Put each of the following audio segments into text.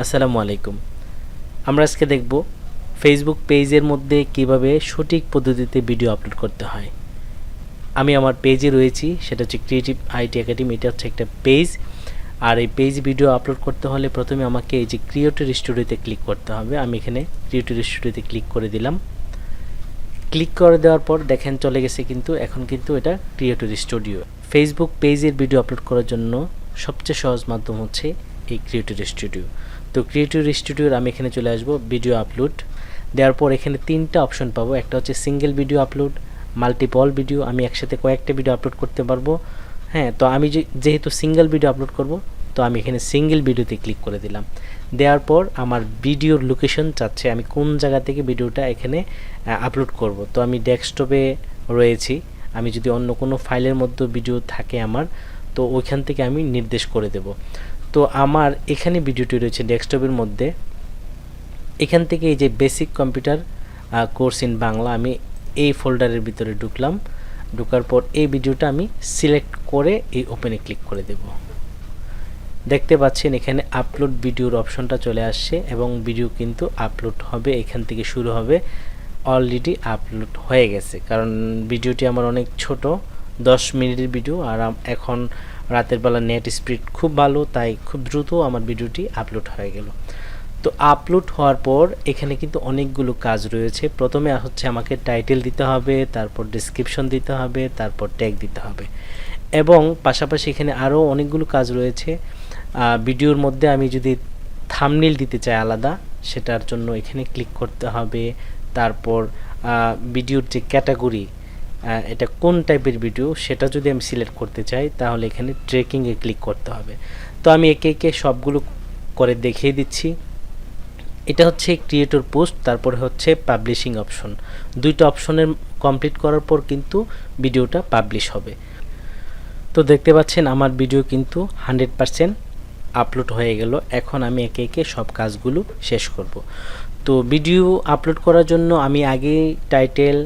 আসসালামু আলাইকুম। আমরা আজকে দেখব ফেসবুক পেজের মধ্যে কীভাবে সঠিক পদ্ধতিতে ভিডিও আপলোড করতে হয়। আমি আমার পেজে রয়েছি, সেটা হচ্ছে ক্রিয়েটিভ আইটি একাডেমি এটা হচ্ছে একটা পেজ আর এই পেজ ভিডিও আপলোড করতে হলে প্রথমে আমাকে এই যে ক্রিয়েটর স্টুডিওতে ক্লিক করতে হবে। আমি এখানে ক্রিয়েটর স্টুডিওতে ক্লিক করে দিলাম। ক্লিক করে দেওয়ার পর দেখেন চলে গেছে কিন্তু, এখন কিন্তু এটা ক্রিয়েটর স্টুডিও ফেসবুক পেজের ভিডিও আপলোড করার জন্য সবচেয়ে সহজ মাধ্যম হচ্ছে এই ক্রিয়েটর স্টুডিও তো ক্রিয়েটিভ স্টুডিওর আমি এখানে চলে আসব ভিডিও আপলোড দেওয়ার পর এখানে তিনটা অপশন পাবো, একটা হচ্ছে single video upload multiple video আমি একসাথে কয়েকটা ভিডিও আপলোড করতে পারব। হ্যাঁ তো আমি যেহেতু সিঙ্গেল ভিডিও আপলোড করব, তো আমি এখানে সিঙ্গেল ভিডিওতে ক্লিক করে দিলাম। দেওয়ার পর আমার ভিডিওর লোকেশন চাচ্ছে, আমি কোন জায়গা থেকে ভিডিওটা এখানে আপলোড করব। তো আমি ডেস্কটপে রয়েছি, আমি যদি অন্য কোনো ফাইলের মধ্যে ভিডিও থাকে আমার, তো ওইখান থেকে আমি নির্দেশ করে দেব। তো আমার এখানে ভিডিওটি রয়েছে ডেস্কটপের মধ্যে। এখান থেকে এই যে basic computer course in Bangla আমি এই ফোল্ডারের ভিতরে ঢুকলাম। ঢোকার পর এই ভিডিওটা আমি সিলেক্ট করে এই ওপেনে ক্লিক করে দেব। দেখতে পাচ্ছেন এখানে আপলোড ভিডিওর অপশনটা চলে আসছে এবং ভিডিও কিন্তু আপলোড হবে, এখান থেকে শুরু হবে। অলরেডি আপলোড হয়ে গেছে। কারণ ভিডিওটি আমার অনেক ছোট, দশ মিনিটের ভিডিও আর এখন রাতের বেলা নেট স্পিড খুব ভালো, তাই খুব দ্রুত আমার ভিডিওটি আপলোড হয়ে গেল। তো আপলোড হওয়ার পর এখানে কিন্তু অনেকগুলো কাজ রয়েছে। প্রথমে হচ্ছে আমাকে টাইটেল দিতে হবে, তারপর ডিসক্রিপশন দিতে হবে, তারপর ট্যাগ দিতে হবে। এবং পাশাপাশি এখানে আরও অনেকগুলো কাজ রয়েছে। ভিডিওর মধ্যে আমি যদি থামনিল দিতে চাই আলাদা, সেটার জন্য এখানে ক্লিক করতে হবে। তারপর ভিডিওর যে ক্যাটাগরি এটা কোন টাইপের ভিডিও সেটা যদি আমি সিলেক্ট করতে চাই, তাহলে এখানে ট্রেকিংয়ে ক্লিক করতে হবে। তো আমি একে একে সবগুলো করে দেখিয়ে দিচ্ছি। এটা হচ্ছে ক্রিয়েটর পোস্ট তারপরে হচ্ছে পাবলিশিং অপশন দুইটা অপশনের কমপ্লিট করার পর কিন্তু ভিডিওটা পাবলিশ হবে। তো দেখতে পাচ্ছেন, আমার ভিডিও কিন্তু হান্ড্রেড পারসেন্ট আপলোড হয়ে গেল। এখন আমি একে একে সব কাজগুলো শেষ করব। তো ভিডিও আপলোড করার জন্য আমি আগে টাইটেল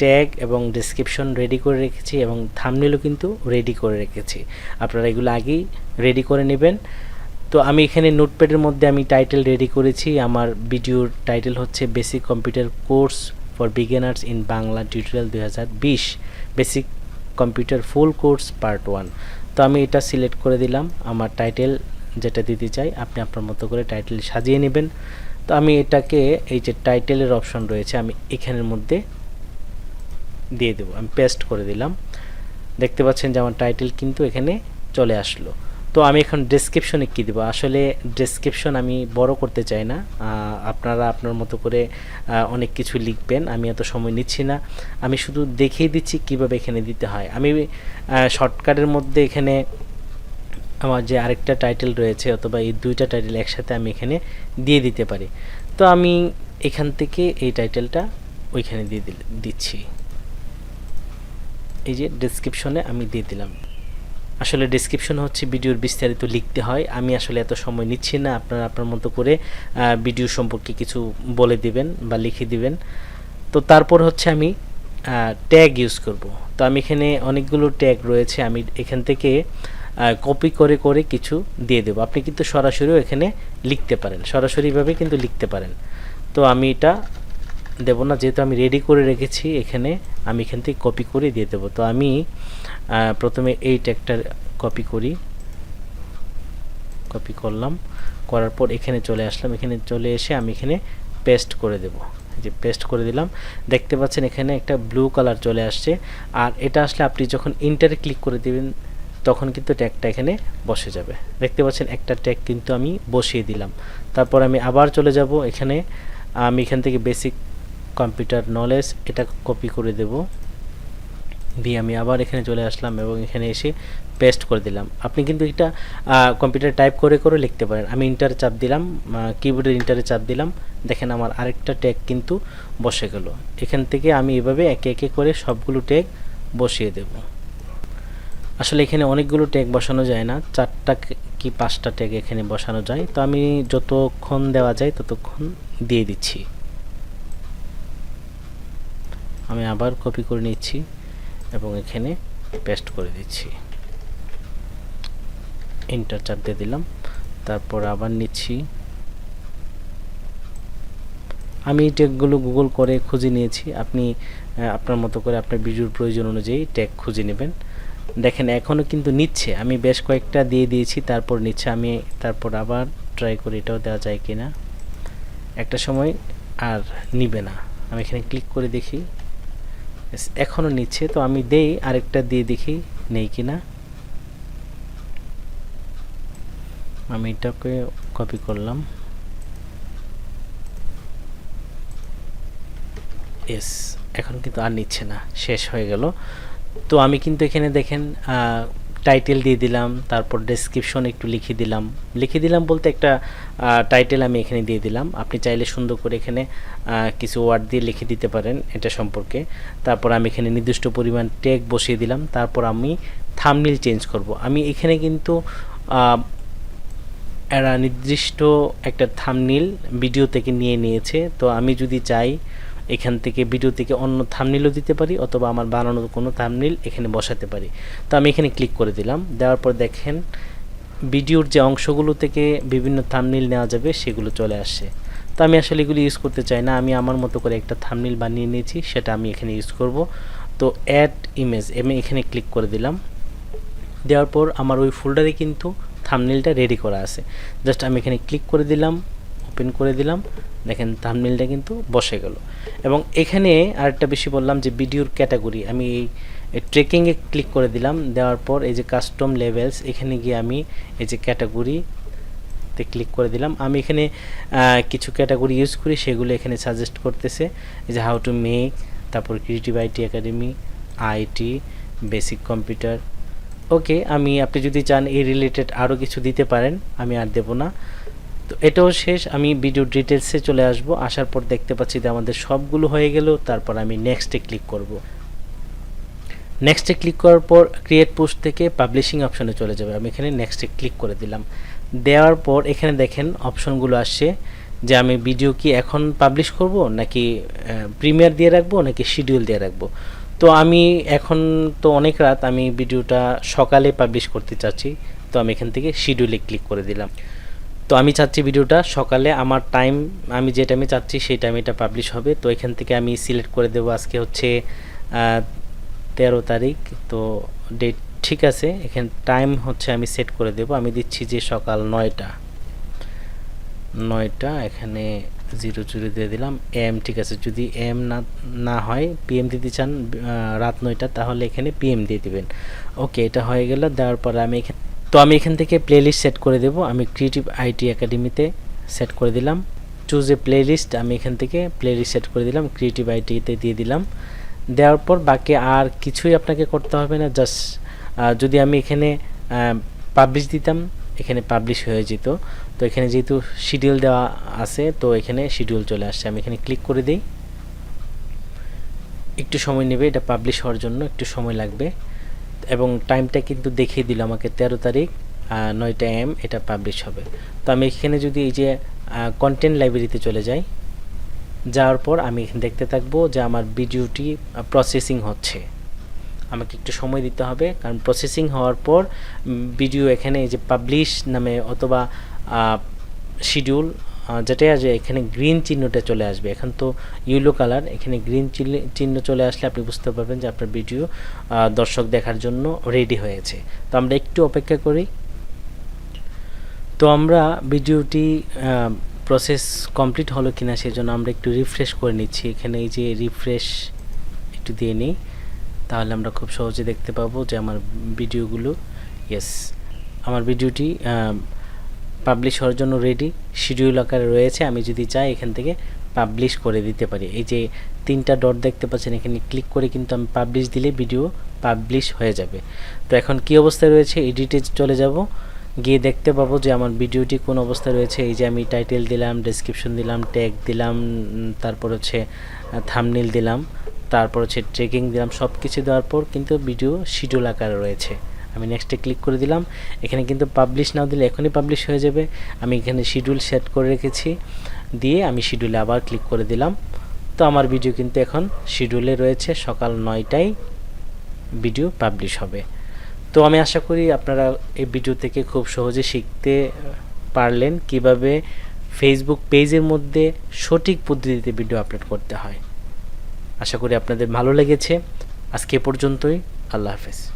ট্যাগ এবং ডিসক্রিপশন রেডি করে রেখেছি এবং থামনেলও কিন্তু রেডি করে রেখেছি। আপনারা এগুলো আগেই রেডি করে নেবেন। তো আমি এখানে নোটপ্যাডের মধ্যে আমি টাইটেল রেডি করেছি। আমার ভিডিওর টাইটেল হচ্ছে basic computer course for beginners in Bangla tutorial দুই হাজার বিশ। Basic computer full course part one তো আমি এটা সিলেক্ট করে দিলাম। আমার টাইটেল যেটা দিতে চাই, আপনি আপনার মতো করে টাইটেল সাজিয়ে নেবেন। তো আমি এটাকে, এই যে টাইটেলের অপশন রয়েছে, আমি এখানের মধ্যে দিয়ে দেবো। আমি পেস্ট করে দিলাম। দেখতে পাচ্ছেন যে আমার টাইটেল কিন্তু এখানে চলে আসলো। তো আমি এখন ডেসক্রিপশনে কী দেবো? আসলে ডেসক্রিপশন আমি বড় করতে চাই না। আপনারা আপনার মতো করে অনেক কিছু লিখবেন। আমি এত সময় নিচ্ছি না। আমি শুধু দেখিয়ে দিচ্ছি কীভাবে এখানে দিতে হয়। আমি শর্টকাটের মধ্যে এখানে আমার যে আরেকটা টাইটেল রয়েছে অথবা এই দুইটা টাইটেল একসাথে আমি এখানে দিয়ে দিতে পারি। তো আমি এখান থেকে এই টাইটেলটা ওইখানে দিয়ে দিচ্ছি। এই যে ডেসক্রিপশনে আমি দিয়ে দিলাম। আসলে ডিসক্রিপশন হচ্ছে ভিডিওর বিস্তারিত লিখতে হয়। আমি আসলে এত সময় নিচ্ছি না। আপনারা আপনার মতো করে ভিডিও সম্পর্কে কিছু বলে দিবেন বা লিখে দিবেন। তো তারপর হচ্ছে আমি ট্যাগ ইউজ করব। তো আমি এখানে অনেকগুলো ট্যাগ রয়েছে। আমি এখান থেকে কপি করে করে কিছু দিয়ে দেবো। আপনি কিন্তু সরাসরিও এখানে লিখতে পারেন। সরাসরিভাবে কিন্তু লিখতে পারেন। তো আমি এটা দেবো না, যেহেতু আমি রেডি করে রেখেছি এখানে, আমি এখান থেকে কপি করে দিয়ে দেবো। তো আমি প্রথমে এই ট্যাগটা কপি করি। কপি করলাম। করার পর এখানে চলে আসলাম। এখানে চলে এসে আমি এখানে পেস্ট করে দেব। যে পেস্ট করে দিলাম। দেখতে পাচ্ছেন এখানে একটা ব্লু কালার চলে আসছে। আর এটা আসলে আপনি যখন ইন্টারে ক্লিক করে দেবেন, তখন কিন্তু ট্যাগটা এখানে বসে যাবে। দেখতে পাচ্ছেন একটা ট্যাগ কিন্তু আমি বসিয়ে দিলাম। তারপর আমি আবার চলে যাব এখানে। আমি এখান থেকে বেসিক কম্পিউটার নলেজ এটা কপি করে দেব। দিয়ে আমি আবার এখানে চলে আসলাম এবং এখানে এসে পেস্ট করে দিলাম। আপনি কিন্তু এটা কম্পিউটার টাইপ করে করে লিখতে পারেন। আমি ইন্টার চাপ দিলাম কিবোর্ডের ইন্টারে চাপ দিলাম। দেখেন আমার আরেকটা ট্যাগ কিন্তু বসে গেল। এখান থেকে আমি এভাবে একে একে করে সবগুলো ট্যাগ বসিয়ে দেব। আসলে এখানে অনেকগুলো ট্যাগ বসানো যায় না। চারটা কি পাঁচটা ট্যাগ এখানে বসানো যায়। তো আমি যতক্ষণ দেওয়া যায় ততক্ষণ দিয়ে দিচ্ছি। আমি আবার কপি করে নিচ্ছি এবং এখানে পেস্ট করে দিচ্ছি। ইন্টার চাপ দিয়ে দিলাম। তারপর আবার নিচ্ছি। আমি ট্যাগগুলো গুগল করে খুঁজে নিয়েছি। আপনি আপনার মতো করে আপনার ভিডিওর প্রয়োজন অনুযায়ী ট্যাগ খুঁজে নেবেন। দেখেন এখনও কিন্তু নিচ্ছে। আমি বেশ কয়েকটা দিয়ে দিয়েছি, তারপর নিচ্ছে। আমি তারপর আবার ট্রাই করি, এটাও দেওয়া যায় কি না একটা সময় আর নিবে না। আমি এখানে ক্লিক করে দেখি। এখনও নিচ্ছে, তো আমি দেই, আরেকটা দিয়ে দেখি, নেই কি না আমি এটাকে কপি করলাম। এস এখন কিন্তু আর নিচ্ছে না, শেষ হয়ে গেল। তো আমি কিন্তু এখানে দেখেন টাইটেল দিয়ে দিলাম, তারপর ডেসক্রিপশন একটু লিখে দিলাম। লিখে দিলাম বলতে একটা টাইটেল আমি এখানে দিয়ে দিলাম। আপনি চাইলে সুন্দর করে এখানে কিছু ওয়ার্ড দিয়ে লিখে দিতে পারেন এটা সম্পর্কে। তারপর আমি এখানে নির্দিষ্ট পরিমাণ ট্যাগ বসিয়ে দিলাম। তারপর আমি থামনিল চেঞ্জ করব। আমি এখানে কিন্তু এরা নির্দিষ্ট একটা থামনিল ভিডিও থেকে নিয়ে নিয়েছে। তো আমি যদি চাই এখান থেকে ভিডিও থেকে অন্য থামনিলও দিতে পারি অথবা আমার বানানো কোনো থামনিল এখানে বসাতে পারি। তো আমি এখানে ক্লিক করে দিলাম। দেওয়ার পর দেখেন, ভিডিওর যে অংশগুলো থেকে বিভিন্ন থামনিল নেওয়া যাবে সেগুলো চলে আসছে। তো আমি আসলে এগুলো ইউজ করতে চাই না। আমি আমার মতো করে একটা থামনিল বানিয়ে নিয়েছি, সেটা আমি এখানে ইউজ করব। তো অ্যাড ইমেজ আমি এখানে ক্লিক করে দিলাম। দেওয়ার পর আমার ওই ফোল্ডারে কিন্তু থামনেলটা রেডি করা আছে। জাস্ট আমি এখানে ক্লিক করে দিলাম। ওপেন করে দিলাম। দেখেন থামনেলটা কিন্তু বসে গেল। এবং এখানে আরেকটা বেশি বললাম যে ভিডিওর ক্যাটাগরি আমি এই ট্রেকিংয়ে ক্লিক করে দিলাম। দেওয়ার পর এই যে কাস্টম লেভেলস এখানে গিয়ে আমি এই যে ক্যাটাগরি তে ক্লিক করে দিলাম। আমি এখানে কিছু ক্যাটাগরি ইউজ করি, সেগুলো এখানে সাজেস্ট করতেছে। যে হাউ টু মেক তারপর creative IT academy IT basic computer okay আমি, আপনি যদি চান এই রিলেটেড আরও কিছু দিতে পারেন, আমি আর দেবো না। তো এটাও শেষ। আমি ভিডিও ডিটেলসে চলে আসব। আসার পর দেখতে পাচ্ছি যে আমাদের সবগুলো হয়ে গেল। তারপর আমি নেক্সটে ক্লিক করব। নেক্সটে ক্লিক করার পর ক্রিয়েট পোস্ট থেকে পাবলিশিং অপশনে চলে যাবে। আমি এখানে নেক্সটে ক্লিক করে দিলাম। দেওয়ার পর এখানে দেখেন অপশনগুলো আসছে যে আমি ভিডিও কি এখন পাবলিশ করব নাকি প্রিমিয়ার দিয়ে রাখব নাকি শিডিউল দিয়ে রাখব? তো আমি এখন তো অনেক রাত আমি ভিডিওটা সকালে পাবলিশ করতে চাচ্ছি। তো আমি এখান থেকে শিডিউলে ক্লিক করে দিলাম। তো আমি চাচ্ছি ভিডিওটা সকালে আমার টাইম আমি যে টাইমে চাচ্ছি সেই টাইমে এটা পাবলিশ হবে। তো এখান থেকে আমি সিলেক্ট করে দেবো আজকে হচ্ছে তেরো তারিখ। তো ডেট ঠিক আছে, এখানে টাইম হচ্ছে আমি সেট করে দেবো। আমি দিচ্ছি যে সকাল নয়টা। নয়টা, এখানে জিরো জিরো দিয়ে দিলাম। এম ঠিক আছে, যদি এম না না হয় পিএম দিতে চান রাত নয়টা, তাহলে এখানে পিএম দিয়ে দিবেন। ওকে এটা হয়ে গেল। দেওয়ার পরে আমি এখানে তো আমি এখান থেকে প্লেলিস্ট সেট করে দেব। আমি ক্রিয়েটিভ আইটি একাডেমিতে সেট করে দিলাম। চুজ এ প্লেলিস্ট আমি এখান থেকে প্লেলিস্ট সেট করে দিলাম ক্রিয়েটিভ আইটিতে দিয়ে দিলাম। দেওয়ার পর বাকি আর কিছুই আপনাকে করতে হবে না জাস্ট যদি আমি এখানে পাবলিশ দিতাম, এখানে পাবলিশ হয়ে যেত। তো এখানে যেহেতু শিডিউল দেওয়া আছে, তো এখানে শিডিউল চলে আসছে। আমি এখানে ক্লিক করে দিই। একটু সময় নেবে, এটা পাবলিশ হওয়ার জন্য একটু সময় লাগবে। এবং টাইমটা কিন্তু দেখিয়ে দিল আমাকে তেরো তারিখ নয়টা এম এটা পাবলিশ হবে। তো আমি এখানে যদি এই যে কন্টেন্ট লাইব্রেরিতে চলে যাই, যাওয়ার পর আমি দেখতে থাকব যে আমার ভিডিওটি প্রসেসিং হচ্ছে। আমাকে একটু সময় দিতে হবে, কারণ প্রসেসিং হওয়ার পর ভিডিও এখানে এই যে পাবলিশ নামে অথবা শিডিউল যেটা আছে, এখানে গ্রিন চিহ্নটা চলে আসবে। এখন তো ইয়েলো কালার এখানে গ্রিন চিহ্ন চলে আসলে আপনি বুঝতে পারবেন যে আপনার ভিডিও দর্শক দেখার জন্য রেডি হয়েছে। তো আমরা একটু অপেক্ষা করি। তো আমরা ভিডিওটি প্রসেস কমপ্লিট হলো কিনা সেজন্য আমরা একটু রিফ্রেশ করে নিচ্ছি। এখানে এই যে রিফ্রেশ একটু দিয়ে নিই। তাহলে আমরা খুব সহজে দেখতে পাবো যে আমার ভিডিওগুলো ইয়েস আমার ভিডিওটি পাবলিশ হওয়ার জন্য রেডি শিডিউল আকারে রয়েছে, আমি যদি চাই এখান থেকে পাবলিশ করে দিতে পারি। এই যে তিনটা ডট দেখতে পাচ্ছেন, এখানে ক্লিক করে কিন্তু আমি পাবলিশ দিলে ভিডিও পাবলিশ হয়ে যাবে। তো এখন কি অবস্থায় রয়েছে? এডিটে চলে যাব। গিয়ে দেখতে পাবো যে আমার ভিডিওটি কোন অবস্থায় রয়েছে। এই যে আমি টাইটেল দিলাম ডেসক্রিপশন দিলাম ট্যাগ দিলাম তারপর হচ্ছে থামনিল দিলাম, তারপর হচ্ছে ট্রেকিং দিলাম সব কিছু দেওয়ার পর কিন্তু ভিডিও শিডিউল আকারে রয়েছে। আমি নেক্সটে ক্লিক করে দিলাম। এখানে কিন্তু পাবলিশ নাও দিলে এখনই পাবলিশ হয়ে যাবে। আমি এখানে শিডিউল সেট করে রেখেছি। দিয়ে আমি শিডিউলে আবার ক্লিক করে দিলাম। তো আমার ভিডিও কিন্তু এখন শিডিউলে রয়েছে। সকাল নয়টায় ভিডিও পাবলিশ হবে। তো আমি আশা করি আপনারা এই ভিডিও থেকে খুব সহজে শিখতে পারলেন কীভাবে ফেসবুক পেজের মধ্যে সঠিক পদ্ধতিতে ভিডিও আপলোড করতে হয়। আশা করি আপনাদের ভালো লেগেছে। আজকে পর্যন্তই। আল্লাহ হাফেজ।